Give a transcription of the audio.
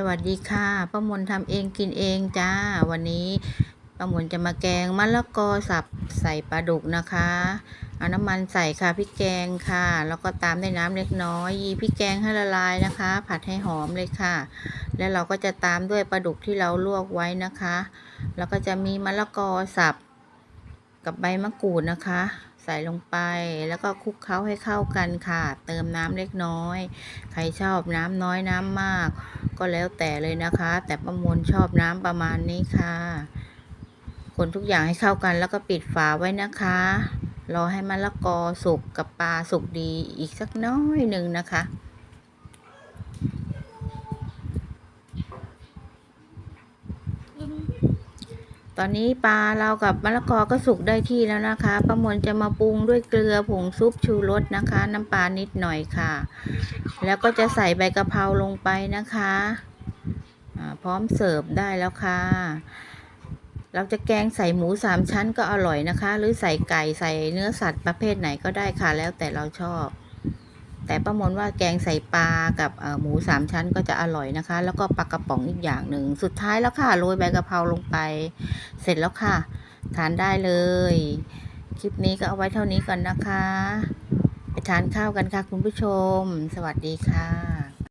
สวัสดีค่ะป้ามนทำเองกินเองจ้า วันนี้ป้ามนจะมาแกงมะละกอสับใส่ปลาดุกนะคะ เอาน้ำมันใส่ค่ะพริกแกงค่ะ แล้วก็ตามด้วยน้ำเล็กน้อยยีพริกแกงให้ละลายนะคะ ผัดให้หอมเลยค่ะ แล้วเราก็จะตามด้วยปลาดุกที่เราลวกไว้นะคะ แล้วก็จะมีมะละกอสับกับใบมะกรูดนะคะ ใส่ลงไปแล้วก็คลุกเคล้าให้เข้ากันค่ะ เติมน้ำเล็กน้อย ใครชอบน้ำน้อยน้ำมาก ก็แล้วแต่เลยนะคะ แต่ประมวลชอบน้ำประมาณนี้ค่ะ คนทุกอย่างให้เข้ากันแล้วก็ปิดฝาไว้นะคะ รอให้มะละกอสุกกับปลาสุกดีอีกสักน้อยหนึ่งนะคะ ตอนนี้ปลาเรากับมะละกอก็สุกได้ที่แล้วนะคะประมวลจะมาปรุงด้วยเกลือผงซุปชูรสนะคะ น้ำปลานิดหน่อยค่ะ แล้วก็จะใส่ใบกะเพราลงไปนะคะอ่าพร้อมเสิร์ฟได้แล้วค่ะ เราจะแกงใส่หมูสามชั้นก็อร่อยนะคะ หรือใส่ไก่ใส่เนื้อสัตว์ประเภทไหนก็ได้ค่ะ แล้วแต่เราชอบ แต่ป้ามนว่าแกงใส่ปลากับหมูสามชั้นก็จะอร่อยนะคะ แล้วก็ปลากระป๋องอีกอย่างหนึ่ง สุดท้ายแล้วค่ะโรยใบกะเพราลงไป เสร็จแล้วค่ะ ทานได้เลย คลิปนี้ก็เอาไว้เท่านี้ก่อนนะคะ ไปทานข้าวกันค่ะคุณผู้ชม สวัสดีค่ะ